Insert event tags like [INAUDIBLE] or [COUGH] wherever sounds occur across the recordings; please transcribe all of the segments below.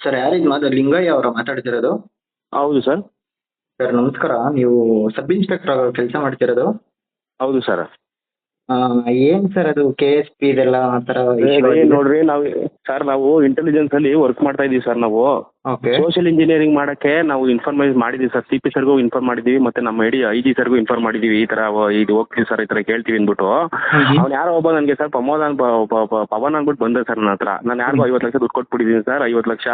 Sir ಯಾರಿದು ಮಾತು ಲಿಂಗಯ್ಯ ಅವರ ಮಾತಾಡ್ತಿರೋದು? ಹೌದು ಸರ್ ಸರ್ ನಮಸ್ಕಾರ. ನೀವು ಸಬ್ ಇನ್ಸ್ಪೆಕ್ಟರ್ ಕೆಲಸ ಮಾಡ್ತಿರೋದು? ಹೌದು ಸರ್ ಏನು ಸರ್ ಅದು ಕೆ ಎಸ್ ಪಿ ಇದೆಲ್ಲ ಆ ಥರ ನೋಡ್ರಿ ನಾವು ಸರ್ ನಾವು ಇಂಟೆಲಿಜೆನ್ಸ್ ಅಲ್ಲಿ ವರ್ಕ್ ಮಾಡ್ತಾ ಇದೀವಿ ಸರ್ ನಾವು. ಓಕೆ ಸೋಷಿಯಲ್ ಇಂಜಿನಿಯರಿಂಗ್ ಮಾಡಕ್ಕೆ ನಾವು ಇನ್ಫಾರ್ಮೈಸ್ ಮಾಡಿದೀವಿ. ಸರ್ ಸಿ ಪಿ ಸರ್ಗೂ ಇನ್ಫಾರ್ಮ್ ಮಾಡಿದೀವಿ ಮತ್ತೆ ನಮ್ಮ ಐಡಿ ಐ ಜಿ ಸರ್ಗೂ ಇನ್ಫಾರ್ಮ್ ಮಾಡಿದೀವಿ. ಈ ತರ ಇದು ಹೋಗ್ತೀವಿ ಸರ್ ಈ ತರ ಕೇಳ್ತೀವಿ ಅಂದ್ಬಿಟ್ಟು. ಅವ್ನು ಯಾರೋ ಒಬ್ಬ ನನಗೆ ಸರ್ ಪ್ರಮೋದ್ ಅನ್ ಪವನ್ ಅಂದ್ಬಿಟ್ಟು ಬಂದೆ ಸರ್ ನನ್ನ ಹತ್ರ. ನಾನು ಯಾರಿಗೂ ಐವತ್ತು ಲಕ್ಷ ದುಡ್ಡು ಕೊಟ್ಬಿಟ್ಟಿದ್ದೀನಿ ಸರ್ ಐವತ್ತು ಲಕ್ಷ.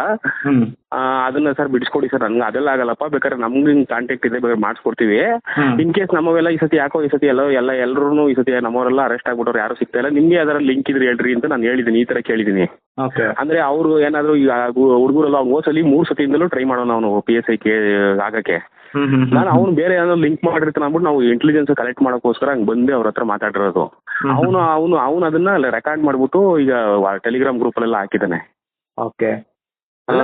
ಅದನ್ನ ಸರ್ ಬಿಡಿಸ್ಕೊಡಿ ಸರ್ ನನ್ಗೆ ಅದೆಲ್ಲ ಆಗಲ್ಲಪ್ಪ. ಬೇಕಾದ್ರೆ ನಮ್ಗೆ ಕಾಂಟ್ಯಾಕ್ಟ್ ಇದೆ ಬೇಕಾದ್ರೆ ಮಾಡಿಸ್ಕೊಡ್ತೀವಿ. ಇನ್ ಕೇಸ್ ನಮ್ಮವೆಲ್ಲ ಈ ಸತಿ ಯಾಕೋ ಈ ಸತಿ ಎಲ್ಲ ಎಲ್ಲ ಎಲ್ಲರೂ ಈ ಸತಿ ನಮ್ಮವರೆಲ್ಲ ಅರೆಸ್ಟ್ ಆಗ್ಬಿಟ್ಟವ್ರು ಯಾರು ಸಿಗ್ತಾ ಇಲ್ಲ. ನಿಮಗೆ ಅದರ ಲಿಂಕ್ ಇದ್ರೆ ಹೇಳ್ರಿ ಅಂತ ನಾನು ಹೇಳಿದ್ದೀನಿ ಈ ತರ ಕೇಳಿದ್ದೀನಿ ಅಂದ್ರೆ ಅವರು ಏನಾದ್ರು ಈಗ ಹುಡುಗರೆಲ್ಲ ಅವ್ನು ಹೋಸಲಿ ಮೂರ್ ಸತಿಯಿಂದಲೂ ಟ್ರೈ ಮಾಡೋಣ ಅವನು ಪಿ ಎಸ್ ಐ ಕೆ ಆಗಕ್ಕೆ ನಾನು ಅವ್ನು ಬೇರೆ ಏನೋ ಲಿಂಕ್ ಮಾಡಿರ್ತಾನೆ ಅಂದ್ಬಿಟ್ಟು ನಾವು ಇಂಟೆಲಿಜೆನ್ಸ್ ಕಲೆಕ್ಟ್ ಮಾಡೋಕ್ಕೋಸ್ಕರ ಹಂಗೆ ಬಂದು ಅವ್ರ ಹತ್ರ ಮಾತಾಡಿರೋದು. ಅವನು ಅವನು ಅವನು ಅದನ್ನ ರೆಕಾರ್ಡ್ ಮಾಡ್ಬಿಟ್ಟು ಈಗ ಟೆಲಿಗ್ರಾಮ್ ಗ್ರೂಪ್ ಗ್ರೂಪಲ್ಲೆಲ್ಲ ಹಾಕಿದ್ದಾನೆ. ಓಕೆ. ಅಲ್ಲ,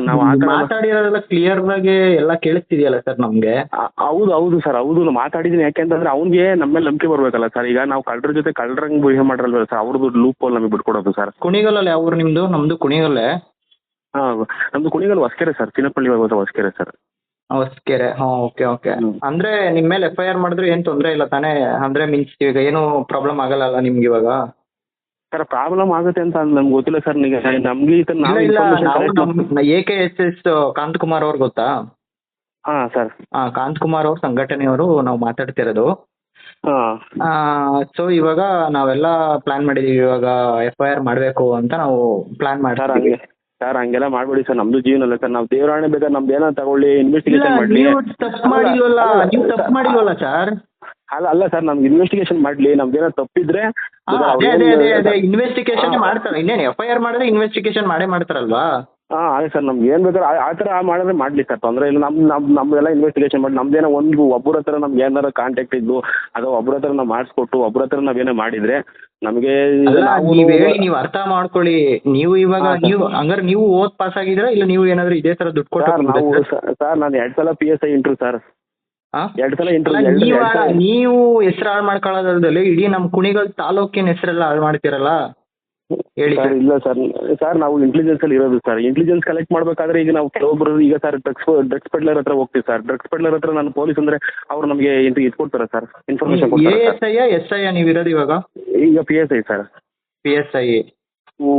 ಮಾತಾಡಿರೋದೆಲ್ಲ ಕ್ಲಿಯರ್ ಆಗಿ ಎಲ್ಲ ಕೇಳಿಸ್ತಿದೆಯಲ್ಲ ಸರ್ ನಮ್ಗೆ? ಹೌದು ಹೌದು ಸರ್ ಹೌದು ಮಾತಾಡಿದೀನಿ ಯಾಕೆಂತಂದ್ರೆ ಅವ್ನಿಗೆ ನಮ್ಮ ಮೇಲೆ ನಂಬಿಕೆ ಬರ್ಬೇಕಲ್ಲ ಸರ್. ಈಗ ನಾವು ಕಳ್ಳರ ಜೊತೆ ಕಳ್ಳರಂಗ್ ಬಿಹೇವ್ ಮಾಡಿರಲ್ವ ಸರ್ ಅವ್ರದ್ದು ಲೂಪ್ ಹೋಲ್ ನಮಗೆ ಬಿಟ್ಕೊಡೋದು ಸರ್. ಕುಣಿಗಲಲ್ಲಿ ಯಾವ ನಿಮ್ದು? ನಮ್ದು ಕುಣಿಗಲ್ಲೇ? ಹಾಂ ನಮ್ದು ಕುಣಿಗಲ್ ಹೊಸ್ಕೆರೆ ಸರ್ ಚಿನ್ನಪಳ್ಳಿ ಹೋಗೋದು ಹೊಸ್ಕೆರೆ ಸರ್. ಹೊಸ್ಕೆರೆ. ಹಾಂ ಓಕೆ ಓಕೆ. ಅಂದ್ರೆ ನಿಮ್ಮ ಮೇಲೆ ಎಫ್ ಐ ಆರ್ ಮಾಡಿದ್ರು ಏನು ತೊಂದರೆ ಇಲ್ಲ ತಾನೇ? ಅಂದ್ರೆ ಮೀನ್ಸ್ ಈಗ ಏನು ಪ್ರಾಬ್ಲಮ್ ಆಗಲ್ಲ ನಿಮ್ಗೆ ಇವಾಗ? ಸರ್ ಪ್ರಾಬ್ಲಮ್ ಆಗುತ್ತೆ ಅಂತ ನಮ್ಗೆ ಗೊತ್ತಿಲ್ಲ ಸರ್ ಈಗ ನಮ್ಗೆ ಈ ಥರ ಇಲ್ಲ ನಾವು ಇಲ್ಲ ನಾವು ನಮ್ಮ A K S S Kanth Kumar ಅವ್ರು ಗೊತ್ತಾ? ಹಾಂ ಸರ್. ಕಾಂತ್ ಕುಮಾರ್ ಅವ್ರ ಸಂಘಟನೆಯವರು ನಾವು ಮಾತಾಡ್ತಿರೋದು. ಹಾಂ. ಸೊ ಇವಾಗ ನಾವೆಲ್ಲ ಪ್ಲಾನ್ ಮಾಡಿದೀವಿ ಇವಾಗ ಎಫ್ ಐ ಆರ್ ಮಾಡಬೇಕು ಅಂತ ನಾವು ಪ್ಲಾನ್ ಮಾಡ್ತಾರೆ ಸರ್ ಹಂಗೆಲ್ಲ ಮಾಡ್ಬೇಡಿ ಸರ್. ನಮ್ದು ಜೀವನ ಅಲ್ಲ ಸರ್. ನಾವು ದೇವರಾಣೆ ಬೇಕಾದ್ರೆ ನಮ್ದು ಏನೋ ತಗೊಳ್ಳಿ ಇನ್ವೆಸ್ಟಿಗೇಷನ್ ಮಾಡ್ಲಿ. ನೀವು ತಪ್ಪು ಮಾಡಿಲ್ವಲ್ಲ ನೀವು ತಪ್ಪು ಮಾಡಿಲ್ವಲ್ಲ ಸರ್? ಅಲ್ಲ ಅಲ್ಲ ಸರ್ ನಮ್ಗೆ ಇನ್ವೆಸ್ಟಿಗೇಷನ್ ಮಾಡಲಿ. ಏನೋ ತಪ್ಪಿದ್ರೆ ಅದೇ ಅದೇ ಅದೇ ಅದೇ. ಇನ್ವೆಸ್ಟಿಗೇಷನ್ ಮಾಡ್ತಾರೆ. ಇನ್ನೇನು ಎಫ್ ಐ ಆರ್ ಮಾಡಿದ್ರೆ ಇನ್ವೆಸ್ಟಿಗೇಷನ್ ಮಾಡೇ ಮಾಡ್ತಾರಲ್ವಾ? ಹಾಂ ಅದೇ ಸರ್ ನಮ್ಗೆ ಏನು ಬೇಕಾದ್ರೆ ಆ- ಆ ಥರ ಮಾಡಿದ್ರೆ ಮಾಡಲಿ ಸರ್ ತೊಂದರೆ ಇಲ್ಲ. ನಮ್ಮ ನಮ್ಮ ನಮ್ಮದೆಲ್ಲ ಇನ್ವೆಸ್ಟಿಗೇಷನ್ ಮಾಡಿ ನಮ್ದೇನೋ ಒಂದು ಒಬ್ಬರ ಹತ್ರ ನಮ್ಗೆ ಏನಾರ ಕಾಂಟ್ಯಾಕ್ಟ್ ಇದ್ದು ಅಥವಾ ಒಬ್ಬರ ಹತ್ರ ನಾವು ಮಾಡಿಸ್ಕೊಟ್ಟು ಒಬ್ಬರ ಹತ್ರ ನಾವೇನೋ ಮಾಡಿದರೆ ನಮಗೆ ನೀವು ಹೇಳಿ ನೀವು ಅರ್ಥ ಮಾಡ್ಕೊಳ್ಳಿ. ನೀವು ಇವಾಗ. ನೀವು ಹಂಗಾರೆ ನೀವು ಓದ್ ಪಾಸ್ ಆಗಿದ್ರೆ ಇಲ್ಲ ನೀವು ಏನಾದ್ರೂ ಇದೇ ತರ ದುಡ್ಡು ಸರ್ ನಾವು ಕೊಟ್ಟು ಸರ್ ನಾನು ಎರಡು ಸಲ ಪಿ ಎಸ್ ಐ ಇಂಟ್ರು ಸರ್. ಎರಡು ಸಲ ಇಂಟ್ರು ನೀವ ಹೆಸರು ಹಾಳು ಮಾಡ್ಕೊಳ್ಳೋದ್ರಲ್ಲಿ ಇಡೀ ನಮ್ ಕುಣಿಗಲ್ ತಾಲೂಕಿನ ಹೆಸರೆಲ್ಲ ಹಾಳು ಮಾಡ್ತೀರಲ್ಲ? ಹೇಳಿ ಸರ್ ಇಲ್ಲ ಸರ್. ಸರ್ ನಾವು ಇಂಟೆಲಿಜೆನ್ಸ್ ಅಲ್ಲಿ ಇರೋದು ಸರ್. ಇಂಟೆಲಿಜೆನ್ಸ್ ಕಲೆಕ್ಟ್ ಮಾಡ್ಬೇಕಾದ್ರೆ ಈಗ ನಾವು ಕೆಲವೊಬ್ರು ಈಗ ಸರ್ ಡ್ರಗ್ಸ್ ಡ್ರಗ್ಸ್ ಪೆಡ್ಲರ್ ಹತ್ರ ಹೋಗ್ತೀವಿ ಸರ್. ಡ್ರಗ್ಸ್ ಪೆಡ್ಲರ್ ಹತ್ರ ನಾನು ಪೊಲೀಸ್ ಅಂದ್ರೆ ಅವ್ರು ನಮಗೆ ಇದು ಇದು ಕೊಡ್ತಾರೆ ಸರ್. ಇನ್ಫಾರ್ಮೇಶನ್ ಎ ಕೊಡ್ತಾರೆ ಎಸ್ ಐ ಎಸ್ ಐ ನೀವು ಇರೋದು ಇವಾಗ? ಈಗ P S I sir. P S I ಹ್ಞೂ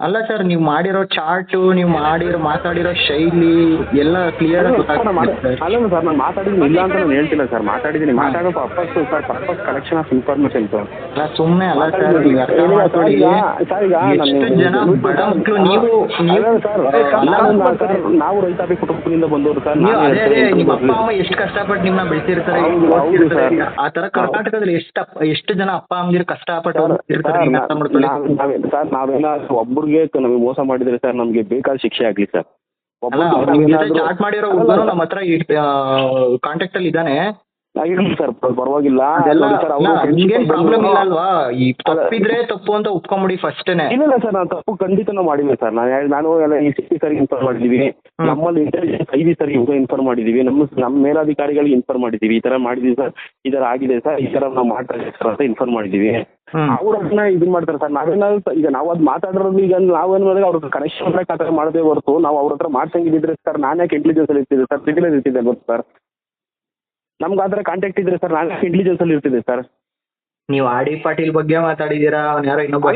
ಅಲ್ಲ ಸರ್ ನೀವು ಮಾಡಿರೋ ಚಾರ್ಟು ನೀವು ಮಾಡಿರೋ ಮಾತಾಡಿರೋ ಶೈಲಿ ಎಲ್ಲ ಕ್ಲಿಯರ್ ಅಲ್ಲ ಸರ್ ನಾನು ಮಾತಾಡಿದ್ದೀನಿ ಇಲ್ಲ ಅಂತ ನಾನು ಹೇಳ್ತಿಲ್ಲ ಸರ್ ಮಾತಾಡಿದ್ದೀನಿ. ಮಾತಾಡೋ purpose sir purpose collection of information sir ಅಲ್ಲ ಸುಮ್ಮನೆ ಅಲ್ಲ ಸರ್ ನೀವು ಅರ್ಥ ಮಾಡ್ಕೊಳ್ಳಿ ಸರ್, ಈಗ- ಸರ್, ಈಗ ಎಷ್ಟು ಜನ ಬಡ ಮಕ್ಕಳು ನೀವು ನೀವು ಸರ್, ನಾವು ರೈತಾಪಿ ಕುಟುಂಬದಿಂದ ಬಂದವರು ಸರ್ ನೀವು ನಾನು ಅದೇ ಅದೇ ನಿಮ್ಮ ಅಪ್ಪ ಅಮ್ಮ ಎಷ್ಟು ಕಷ್ಟಪಟ್ಟು ನಿಮ್ಮನ್ನ ಬೆಳೆಸಿರ್ತಾರೆ. ಆ ತರ ಕರ್ನಾಟಕದಲ್ಲಿ ಎಷ್ಟು ಅಪ್ಪ ಎಷ್ಟು ಜನ ಅಪ್ಪ ಅಮ್ಮನ ಕಷ್ಟಪಟ್ಟು ಸರ್, ಓದಿರ್ತಾರೆ ಸರ್, ನೀವು ಅರ್ಥ ಮಾಡ್ಕೊಳ್ಳಿ ಸರ್ ನಾವೇನಾದ್ರು ಒಬ್ಬರಿಗೆ ನಮಗೆ ಮೋಸ ಮಾಡಿದ್ರೆ ಸರ್ ನಮಗೆ ಬೇಕಾದ ಶಿಕ್ಷೆ ಆಗ್ಲಿ ಸರ್. ಚಾಟ್ ಮಾಡಿರೋ ಹುಡುಗನು ನಮ್ಮ ಹತ್ರ ಕಾಂಟ್ಯಾಕ್ಟ್ ಅಲ್ಲಿ ಇದ್ದಾನೆ. ಸರ್ ಪರವಾಗಿಲ್ಲ. ನಿಮ್ಗೇನ್ ಪ್ರಾಬ್ಲಮ್ ಇಲ್ಲ ಅಲ್ವಾ ಈ ತಪ್ಪಿದ್ರೆ ತಪ್ಪು ಅಂತ ಒಪ್ಕೊಂಬಿಡಿ ಫಸ್ಟ್ನೇ. ಇಲ್ಲ ಸರ್ ನಾನು ತಪ್ಪು ಖಂಡಿತ ನಾವು ಮಾಡಿದ್ವಿ ಸರ್. ನಾನು ನಾನು ಎಲ್ಲ ಈ ಸಿಟಿ ಸರಿಗೆ ಇನ್ಫಾರ್ಮ್ ಮಾಡಿದ್ದೀವಿ ನಮ್ಮಲ್ಲಿ ಇಂಟೆಲಿಜೆನ್ಸ್ ಐ ಬಿ ಸರಿಗೆ ಇನ್ಫಾರ್ಮ್ ಮಾಡಿದೀವಿ. ನಮ್ಮ ನಮ್ಮ ಮೇಲಾಧಿಕಾರಿಗಳಿಗೆ ಇನ್ಫಾರ್ಮ್ ಮಾಡಿದೀವಿ. ಈ ತರ ಮಾಡಿದ್ದೀವಿ ಸರ್. ಈ ತರ ಆಗಿದೆ ಸರ್. ಈ ತರ ನಾವು ಮಾಡ್ತಾ ಇದ್ದೀವಿ ಸರ್ ಅಂತ ಇನ್ಫಾರ್ಮ್ ಮಾಡಿದ್ದೀವಿ ಹ್ಮ್. ಅವ್ರು ಅದನ್ನ ಇದನ್ನ ಮಾಡ್ತಾರೆ ಸರ್. ನಾವೇನ ಈಗ ನಾವು ಅದ್ ಮಾತಾಡೋದು ಈಗ ನಾವೇನು ಮಾಡಿದ್ರೆ ಅವ್ರ ಕನೆಕ್ಷನ್ ಮಾಡಕ್ಕೆ ಆ ಥರ ಮಾಡದೆ ಹೊರತು ನಾವು ಅವ್ರ ಹತ್ರ ಮಾಡ್ಸಂಗಿದ್ರೆ ಸರ್ ನಾನು ಯಾಕೆ ಇಂಟೆಲಿಜೆನ್ಸ್ ಅಲ್ಲಿ ಇರ್ತಿದ್ದೆ ಸರ್? ಸಿಟಿಲಲ್ಲಿ ಇರ್ತಿದ್ದೆ ಗೊತ್ತು ಸರ್? ನಮ್ಗೆ ಆ ಥರ ಕಾಂಟ್ಯಾಕ್ಟ್ ಇದ್ರೆ ಸರ್ ನಾನು ಯಾಕೆ ಇಂಟೆಲಿಜೆನ್ಸ್ ಅಲ್ಲಿ ಇರ್ತಿದ್ದೆ ಸರ್? ನೀವು ಆಡಿ ಡಿ ಪಾಟೀಲ್ ಬಗ್ಗೆ ಮಾತಾಡಿದೀರಾ? ಅವ್ನ ಯಾರೋ ಇನ್ನೊಬ್ಬ.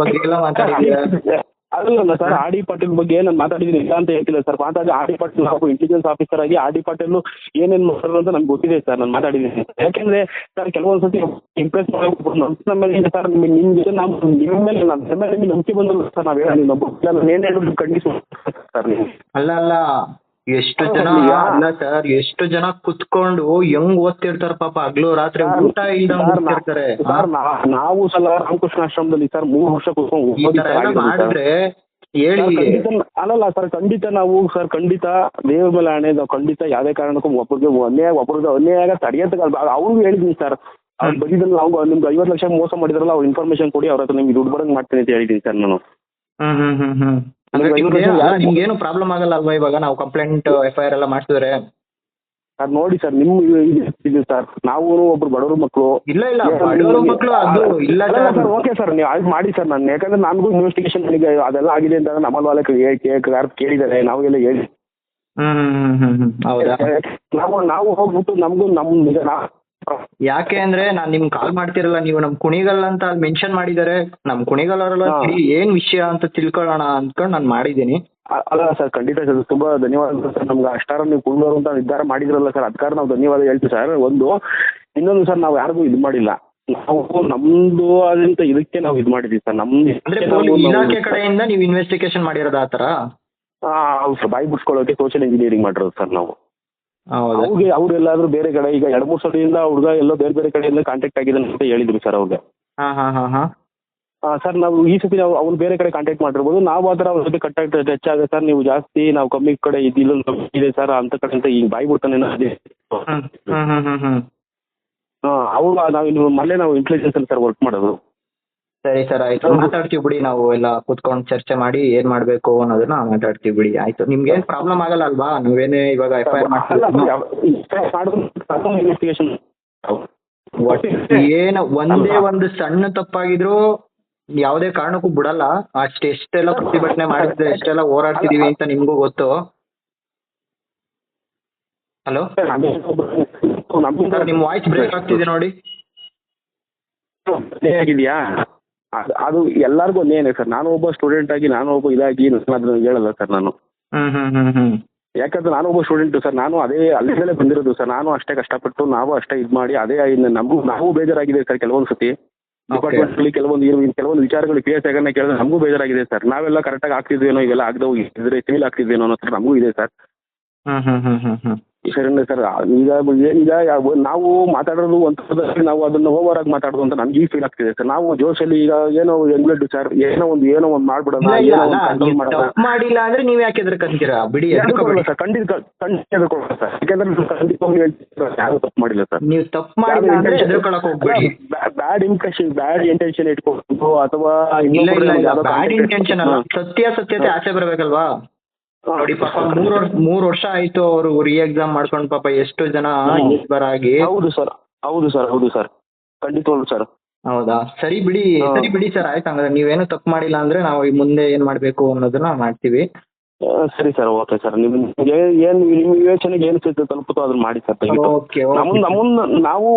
ಬಗ್ಗೆ ಎಲ್ಲ ಮಾತಾಡಿದೀರಾ? [LAUGHS] ಅಲ್ಲ ಸರ್, ಆರ್ ಡಿ ಪಾಟೀಲ್ ಬಗ್ಗೆ ನಾನು ಮಾತಾಡಿದ್ದೀನಿ. ಇಲ್ಲ ಅಂತ ಹೇಳ್ತಿಲ್ಲ ಸರ್. ಮಾತಾಡಿ, ಆರ್ ಡಿ ಪಾಟೀಲ್ ನಾವು ಇಂಟೆಲಿಜೆನ್ಸ್ ಆಫೀಸರ್ ಆಗಿ ಆರ್ ಡಿ ಪಾಟೀಲ್ ಏನೇನು ಮಾಡೋದು ಅಂತ ನಮ್ಗೆ ಗೊತ್ತಿದೆ ಸರ್. ನಾನು ಮಾತಾಡಿದ್ದೀನಿ. ಯಾಕೆಂದ್ರೆ ಸರ್ ಕೆಲವೊಂದು ಸತಿ ಇಂಪ್ರೆಸ್ ಮಾಡಬೇಕು ನಮ್ಮ ಸರ್ ನಿಮ್ಮ ನಿಮ್ಮ ಜೊತೆ ನಾವು ನಿಮ್ಮ ಮೇಲೆ ನಮ್ಮ ಮೇಲೆ ನಂಬಿಕೆ ಬಂದಲ್ಲ ಸರ್ ನಾವು ನಮ್ಮ ನಾನು ಏನು ಹೇಳಿದ್ರು ಸರ್ ನೀವು ಅಲ್ಲ ಅಲ್ಲ. ಎಷ್ಟು ಜನ ಅಲ್ಲ ಸರ್ ಎಷ್ಟು ಜನ ಕುತ್ಕೊಂಡು ಹೆಂಗ್ ಓದ್ತಿರ್ತಾರ ಪಾಪ ಹಗ್ಲು ರಾತ್ರಿ ಊಟ ನಾ- ನಾವು ಸಲ ರಾಮಕೃಷ್ಣಾಶ್ರಮದಲ್ಲಿ ಸರ್ ಮೂರು ವರ್ಷ ಕುತ್ಕೊಂಡು. ಮಾಡಿದ್ರೆ ಹೇಳಿ. ಅಲ್ಲಲ್ಲ ಸರ್ ಖಂಡಿತ ನಾವು ಸರ್ ಖಂಡಿತ ದೇವ್ರ ಮೇಲೆ ಆಣೆ ನಾವು ಖಂಡಿತ ಯಾವುದೇ ಕಾರಣಕ್ಕೂ ಒಬ್ಬರಿಗೆ ಅನ್ಯಾಯ ಒಬ್ಬರಿಗೆ ಅನ್ಯಾಯ ತಡೆಯತ್ತ ಅವ್ರಿಗೂ ಹೇಳಿದ್ದೀನಿ ಸರ್ ಅವ್ರು ಬಂದಿದ್ದಲ್ಲಿ ನಾವು ನಿಮ್ಗೆ ಐವತ್ತು ಲಕ್ಷ ಮೋಸ ಮಾಡಿದ್ರಲ್ಲ ಅವ್ರು ಇನ್ಫಾರ್ಮೇಶನ್ ಕೊಡಿ ಅವ್ರ ಹತ್ರ ನಿಮ್ಗೆ ದುಡ್ಡು ಬರಂಗ್ ಮಾಡ್ತೀನಿ ಅಂತ ಹೇಳಿದ್ದೀನಿ ಸರ್ ನಾನು. ಹ್ಮ್ ಹ್ಮ್ ಹ್ಮ್ ಹ್ಮ್. ಅಂದ್ರೆ ನಿಮ್ಗೆ ಏನು ಪ್ರಾಬ್ಲಮ್ ಆಗಲ್ಲ ಅಲ್ವಾ ಇವಾಗ? ನಾವು ಕಂಪ್ಲೇಂಟ್ ಎಫ್ ಐ ಆರ್ ಎಲ್ಲ ಮಾಡಿಸಿದ್ರೆ? ಸರ್ ನೋಡಿ ಸರ್ ನಿಮ್ಮ ಇದು ಸರ್ ನಾವು ಒಬ್ರು ಬಡವರು ಮಕ್ಕಳು ಇಲ್ಲ ಇಲ್ಲ ಬಡವರು ಮಕ್ಕಳು ಅದು ಇಲ್ಲ ಸರ್ ಓಕೆ ಸರ್ ನೀವು ಆಯ್ತು ಮಾಡಿ ಸರ್ ನಾನು. ಯಾಕಂದ್ರೆ ನನಗೂ ಇನ್ವೆಸ್ಟಿಗೇಷನ್ ನನಗೆ ಅದೆಲ್ಲ ಆಗಿದೆ ಅಂತ ನಮ್ಮ ವಾಲಕ್ಕೆ ಯಾರು ಕೇಳಿದ್ದಾರೆ ನಾವೆಲ್ಲ ಹೇಳಿ. ಹ್ಮ್ ಹ್ಮ್ ಹ್ಮ್ ಹ್ಮ್ ಹೌದಾ? ನಾವು ನಾವು ಹೋಗ್ಬಿಟ್ಟು ನಮಗೂ ನಮ್ಮ ಯಾಕೆ ಅಂದ್ರೆ ನಾನು ನಿಮ್ಗೆ ಕಾಲ್ ಮಾಡ್ತಿರಲ್ಲ ನೀವು ನಮ್ ಕುಣಿಗಲ್ ಅಂತ ಅಲ್ಲಿ ಮೆನ್ಷನ್ ಮಾಡಿದ್ದಾರೆ ನಮ್ ಕುಣಿಗಲ್ ಅವರೆಲ್ಲ. ಏನ್ ವಿಷಯ ಅಂತ ತಿಳ್ಕೊಳ್ಳೋಣ ಅಂದ್ಕೊಂಡು ನಾನು ಮಾಡಿದ್ದೀನಿ. ಅಲ್ಲ ಸರ್ ಖಂಡಿತ ಸರ್ ತುಂಬಾ ಧನ್ಯವಾದ ಸರ್. ನಮ್ಗೆ ಅಷ್ಟಾರ ನೀವು ಕುಣಿಗಲ್ ಅಂತ ನಿರ್ಧಾರ ಮಾಡಿದ್ರಲ್ಲ ಸರ್ ಅದಕ್ಕಾರ ನಾವು ಧನ್ಯವಾದ ಹೇಳ್ತೀವಿ ಸರ್. ಒಂದು ಇನ್ನೊಂದು ಸರ್ ನಾವು ಯಾರಿಗೂ ಇದು ಮಾಡಿಲ್ಲ. ನಾವು ನಮ್ದು ಅದಂತ ಇದಕ್ಕೆ ನಾವು ಇದು ಮಾಡಿದ್ವಿ ಸರ್. ನಮ್ದು ಇಲಾಖೆ ಕಡೆಯಿಂದ ನೀವು ಇನ್ವೆಸ್ಟಿಗೇಷನ್ ಮಾಡಿರೋದು ಆ ಥರ? ಬಾಯಿ ಬಿಡ್ಸ್ಕೊಳ್ಳೋಕೆ ಸೋಷಿಯಲ್ ಇಂಜಿನಿಯರಿಂಗ್ ಮಾಡಿರೋದು ಸರ್ ನಾವು. ಹೌದಾ. ಅವ್ರು ಅವ್ರೆಲ್ಲಾದ್ರೂ ಬೇರೆ ಕಡೆ ಈಗ ಎರಡು ಮೂರು ಸಲದಿಂದ ಹುಡುಗ ಎಲ್ಲೋ ಬೇರೆ ಬೇರೆ ಕಡೆಯಿಂದ ಕಾಂಟ್ಯಾಕ್ಟ್ ಆಗಿದೆ ಅಂತ ಹೇಳಿದ್ರು ಸರ್ ಅವ್ರಿಗೆ. ಹಾಂ ಹಾ ಹಾ ಹಾ. ಸರ್ ನಾವು ಈ ಸತಿ ನಾವು ಅವ್ನು ಬೇರೆ ಕಡೆ ಕಾಂಟ್ಯಾಕ್ಟ್ ಮಾಡಿರ್ಬೋದು. ನಾವು ಆ ಥರ ಅವ್ರ ಜೊತೆ ಕಾಂಟ್ಯಾಕ್ಟ್ ಟಚ್ ಆಗ ಸರ್ ನೀವು ಜಾಸ್ತಿ ನಾವು ಕಮ್ಮಿ ಕಡೆ ಇದಿಲ್ಲ ಇದೆ ಸರ್ ಅಂತ ಕಡೆ ಅಂತ ಈಗ ಬಾಯಿ ಬಿಡ್ತಾನೆ ಅದೇ. ಹಾಂ ಅವರು ನಾವು ಇನ್ನು ಮೊನ್ನೆ ನಾವು ಇಂಟೆಲಿಜೆನ್ಸ್ ಅಲ್ಲಿ ಸರ್ ವರ್ಕ್ ಮಾಡೋದು. ಸರಿ ಸರ್ ಆಯ್ತು. ಮಾತಾಡ್ತೀವಿ ಬಿಡಿ ನಾವು ಎಲ್ಲ ಕುತ್ಕೊಂಡು ಚರ್ಚೆ ಮಾಡಿ ಏನ್ ಮಾಡ್ಬೇಕು ಅನ್ನೋದನ್ನ ಮಾತಾಡ್ತೀವಿ ಬಿಡಿ. ಆಯ್ತು. ನಿಮ್ಗೆ ಏನ್ ಪ್ರಾಬ್ಲಮ್ ಆಗಲ್ಲ ಅಲ್ವಾ? ನೀವೇನೇ ಇವಾಗ ಎಫ್ ಐ ಆರ್ ಮಾಡ್ತೀವಿ ಏನು ಒಂದೇ ಒಂದು ಸಣ್ಣ ತಪ್ಪಾಗಿದ್ರು ಯಾವುದೇ ಕಾರಣಕ್ಕೂ ಬಿಡಲ್ಲ. ಅಷ್ಟು ಎಷ್ಟೆಲ್ಲ ಪ್ರತಿಭಟನೆ ಮಾಡಿದ್ರೆ ಎಷ್ಟೆಲ್ಲ ಹೋರಾಡ್ತಿದೀವಿ ಅಂತ ನಿಮ್ಗೂ ಗೊತ್ತು? ಹಲೋ? ಸರ್ ನಿಮ್ ವಾಯ್ಸ್ ಬ್ರೇಕ್ ಆಗ್ತಿದೆ ನೋಡಿ. ಆಗಿದೆಯಾ? ಅದು ಅದು ಎಲ್ಲರಿಗೂ ಒಂದೇನೆ ಸರ್. ನಾನು ಒಬ್ಬ ಸ್ಟೂಡೆಂಟ್ ಆಗಿ ನಾನು ಒಬ್ಬ ಇದಾಗಿ ಅದನ್ನ ಹೇಳಲ್ಲ ಸರ್ ನಾನು. ಹ್ಮ್ ಹ್ಮ್ ಹ್ಮ್ ಹ್ಮ್. ಯಾಕಂದ್ರೆ ನಾನು ಒಬ್ಬ ಸ್ಟೂಡೆಂಟ್ ಸರ್. ನಾನು ಅದೇ ಅಲ್ಲಿಂದಲೇ ಬಂದಿರೋದು ಸರ್. ನಾನು ಅಷ್ಟೇ ಕಷ್ಟಪಟ್ಟು ನಾವು ಅಷ್ಟೇ ಇದ್ ಮಾಡಿ ಅದೇ ಇನ್ನು ನಮಗೂ ನಾವು ಬೇಜಾರಾಗಿದೆ ಸರ್ ಕೆಲವೊಂದು ಸತಿ ಡಿಪಾರ್ಟ್ಮೆಂಟ್ಲಿ ಕೆಲವೊಂದು ಇರು- ಕೆಲವೊಂದು ವಿಚಾರಗಳು ಪಿ ಎಸ್ ಕೇಳಿದ್ರೆ ನಮಗೂ ಬೇಜಾರಾಗಿದೆ ಸರ್. ನಾವೆಲ್ಲ ಕರೆಕ್ಟಾಗಿ ಆಗ್ತಿದ್ವೇನೋ ಇವೆಲ್ಲ ಆಗದವು ಇದ್ರೆ ಸಿವಿಲ್ ಆಗ್ತಿದ್ವೇನೋ ಅನ್ನೋ ಥರ ನಮಗೂ ಇದೆ ಸರ್. ಹ್ಮ್ ಹ್ಮ್ ಹ್ಮ್ ಹ್ಮ್ ಹ್ಮ್. ಸರಿನೇ ಸರ್ ಈಗ ಏನಿದೆ ನಾವು ಮಾತಾಡೋದು ಒಂಥರದಲ್ಲಿ ನಾವು ಅದನ್ನ ಓವರ್ ಆಗಿ ಮಾತಾಡೋದು ಅಂತ ನಮ್ಗೆ ಈಗ ಫೀಲ್ ಆಗ್ತಿದೆ ಸರ್. ನಾವು ಜೋಶಲ್ಲಿ ಈಗ ಏನೋ ಎಂಗ್ಲೆಡ್ ಸರ್ ಏನೋ ಒಂದು ಏನೋ ಒಂದು ಮಾಡ್ಬಿಡೋಣ ಏನೋ ಒಂದು control ಮಾಡೋಣ. ಮಾಡಿಲ್ಲ ಅಂದ್ರೆ ನೀವ್ ಯಾಕೆ ಎದ್ರಕಂತೀರಾ ಬಿಡಿ ಸರ್ ಖಂಡಿತ ಖಂಡಿತ ಹೆದರ್ಕೊಳ್ಳಲ್ಲ ಸರ್. ಯಾಕಂದ್ರೆ ನೀವು ಖಂಡಿತವಾಗ್ಲೂ ಸರ್, ಯಾರು ತಪ್ಪು ಮಾಡಿಲ್ಲ ಸರ್. ನೀವು ತಪ್ಪು ಮಾಡಿಲ್ಲ ಅಂದ್ರೆ ಎದ್ರಕೊಳಕ್ ಹೋಗ್ಬೇಡಿ. ಬ್ಯಾಡ್ ಇಂಪ್ರೆಷನ್ ಬ್ಯಾಡ್ ಇಂಟೆನ್ಷನ್ ಇಟ್ಕೊಂಡು ಅಥವಾ ಇಲ್ಲ ಇಲ್ಲ ಇಲ್ಲ ಬ್ಯಾಡ್ ಇಂಟೆನ್ಷನ್ ಅಲ್ಲ. ಸತ್ಯ ಸತ್ಯತೆ ಆಚೆ ಬರ್ಬೇಕಲ್ವಾ. ನೋಡಿ ಪಾಪ ಮೂರ್ ವರ್ಷ ಮೂರ್ ವರ್ಷ ಆಯ್ತು ಅವರು ರಿ ಎಕ್ಸಾಮ್ ಮಾಡ್ಕೊಂಡು ಪಾಪ ಎಷ್ಟು ಜನ ಹ್ಮ್. ಬರಾಗಿ? ಹೌದು ಸರ್. ಹೌದು ಸರ್ ಹೌದು ಸರ್. ಖಂಡಿತವಾಗ್ಲು ಸರ್. ಹೌದಾ? ಸರಿ ಬಿಡಿ ಸರಿ ಬಿಡಿ ಸರ್ ಆಯ್ತು. ಹಂಗಾದ್ರೆ ನೀವೇನು ತಪ್ಪು ಮಾಡಿಲ್ಲ ಅಂದ್ರೆ ನಾವು ಈ ಮುಂದೆ ಏನ್ ಮಾಡ್ಬೇಕು ಅನ್ನೋದನ್ನ ಮಾಡ್ತೀವಿ. ಸರಿ ಸರ್. Okay sir. ನಿಮ್ ಏನು ನಿಮ್ಮ ವಿವೇಚನೆಗೆ ಏನು ಸಿಗ್ತದೆ ತಲುಪುತ್ತೋ ಅದನ್ನ ಮಾಡಿ ಸರ್. ಓಕೆ ನಮ್ಮ ನಮ್ಮ ನಾವು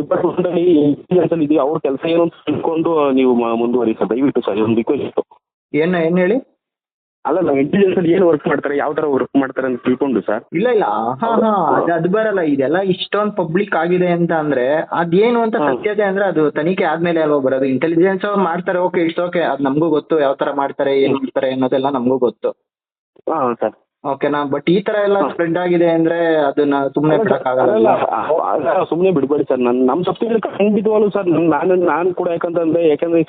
ಡಿಪಾರ್ಟ್ಮೆಂಟ್ ಅಲ್ಲಿ ಇಂಟೆಲಿಜೆನ್ಸ್ ಅಲ್ಲಿ ಇದೀವಿ. ಅವ್ರ ಕೆಲಸ ಏನು ಅಂತ ತಿಳ್ಕೊಂಡು ನೀವು ಮುಂದುವರಿ ಸರ್. ದಯವಿಟ್ಟು ಸರ್ ಒಂದು ರಿಕ್ವೆಸ್ಟ್ ಏನು ಏನ್ ಹೇಳಿ? ಅಲ್ಲ ನಾವು ಇಂಟೆಲಿಜೆನ್ಸ್ ಅಲ್ಲಿ ಏನು ವರ್ಕ್ ಮಾಡ್ತಾರೆ ಯಾವ ತರ ವರ್ಕ್ ಮಾಡ್ತಾರೆ ಅಂತ ತಿಳ್ಕೊಂಡು ಸರ್. ಇಲ್ಲ ಇಲ್ಲ. ಹಾ ಹಾ. ಅದು ಅದು ಬರಲ್ಲ. ಇದೆಲ್ಲ ಇಷ್ಟೊಂದು ಪಬ್ಲಿಕ್ ಆಗಿದೆ ಅಂತ ಅಂದ್ರೆ ಅದೇನು ಅಂತ ಸತ್ಯತೆ ಅಂದ್ರೆ ಅದು ತನಿಖೆ ಆದ್ಮೇಲೆ ಅಲ್ವಾ ಬರೋದು? ಇಂಟೆಲಿಜೆನ್ಸ್ ಅವ್ರು ಮಾಡ್ತಾರೆ ಓಕೆ ಇಷ್ಟ ಓಕೆ ಅದು ನಮಗೂ ಗೊತ್ತು ಯಾವ ತರ ಮಾಡ್ತಾರೆ ಏನ್ ಮಾಡ್ತಾರೆ ಅನ್ನೋದೆಲ್ಲ ನಮಗೂ ಗೊತ್ತು. ಹಾಂ ಸರ್. ಓಕೆನಾ ಬಟ್ ಈ ತರ ಎಲ್ಲ ಸ್ಪ್ರೆಡ್ ಆಗಿದೆ ಅಂದ್ರೆ ಅದನ್ನ ಸುಮ್ಮನೆ ಬಿಡಕ್ಕಾಗಲ್ಲ ಸುಮ್ಮನೆ ಬಿಡಬೇಡಿ ಸರ್. ನನ್ ನಮ್ ಸಬ್ಸಿಡಿ ಖಂಡಿತವಾಗ್ಲೂ ಸರ್ ನಾನು ನಾನು ಕೂಡ ಯಾಕಂತಂದ್ರೆ ಯಾಕಂದ್ರೆ ಈ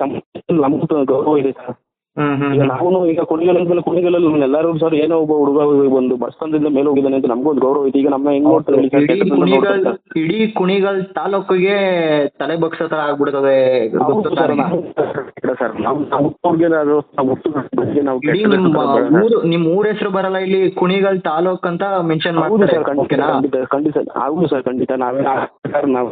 ಗೌರವ ಇದೆ ಸರ್. ಹ್ಮ್ ಹ್ಮ್ ಈಗ ನಾವು ಈಗ ಕುಣಿಗಲ್ ಕುಣಿಗಲ್ಲಲ್ಲಿ ಕುಣಿಗಲಲ್ಲಿ ಎಲ್ಲರೂ ಸರ್ ಏನೋ ಒಬ್ಬ ಹುಡುಗ ಒಂದು ಬಸ್ ಸ್ಟ್ಯಾಂಡಿಂದ ಮೇಲೆ ಹೋಗಿದ್ದಾನೆ ಅಂತ ನಮಗೂ ಒಂದು ಗೌರವ ಇದೆ ಈಗ ನಮ್ಮ ಹೆಂಗ್ ನೋಡ್ತಾರೆ ಹೇಳಿ ಸರ್, ಇಡೀ ಕೆಟ್ಟದ್ದನ್ನ ಕುಣಿಗಲ್ ನೋಡ್ತಾರೆ ಸರ್. ಇಡೀ ಕುಣಿಗಲ್ ತಾಲೂಕಿಗೆ ತಲೆ ಬಗ್ಸೋ ತರ ಆಗ್ಬಿಡ್ತದೆ. ಹೌದು ಗೊತ್ತು ಸರ್, ತಾನೇ? ನಾವು- ಇಲ್ಲ ಸರ್ ನಾವು ನಮ್ಮ ಹುಟ್ಟೂರ್ಗೆ ಅದು ನಾವು ಹುಟ್ಟು ಬಗ್ಗೆ ನಾವು ಇಡೀ ಕೆಟ್ಟದ್ದನ್ನ ನಿಮ್ಮ ಬೇಡ. ಊರು ನಿಮ್ ಊರ ಹೆಸರು ಬರಲ್ಲ ಇಲ್ಲಿ ಕುಣಿಗಲ್ ತಾಲೂಕ್ ಅಂತ ಮೆನ್ಷನ್ ಹೌದು ಮಾಡ್ತಾರೆ. ಸರ್ ಖಂಡಿತ ಓಕೆನಾ? ಖಂಡಿತ ಖಂಡಿತ. ಹೌದು ಸರ್ ಖಂಡಿತ. ನಾವೇ ನಾವು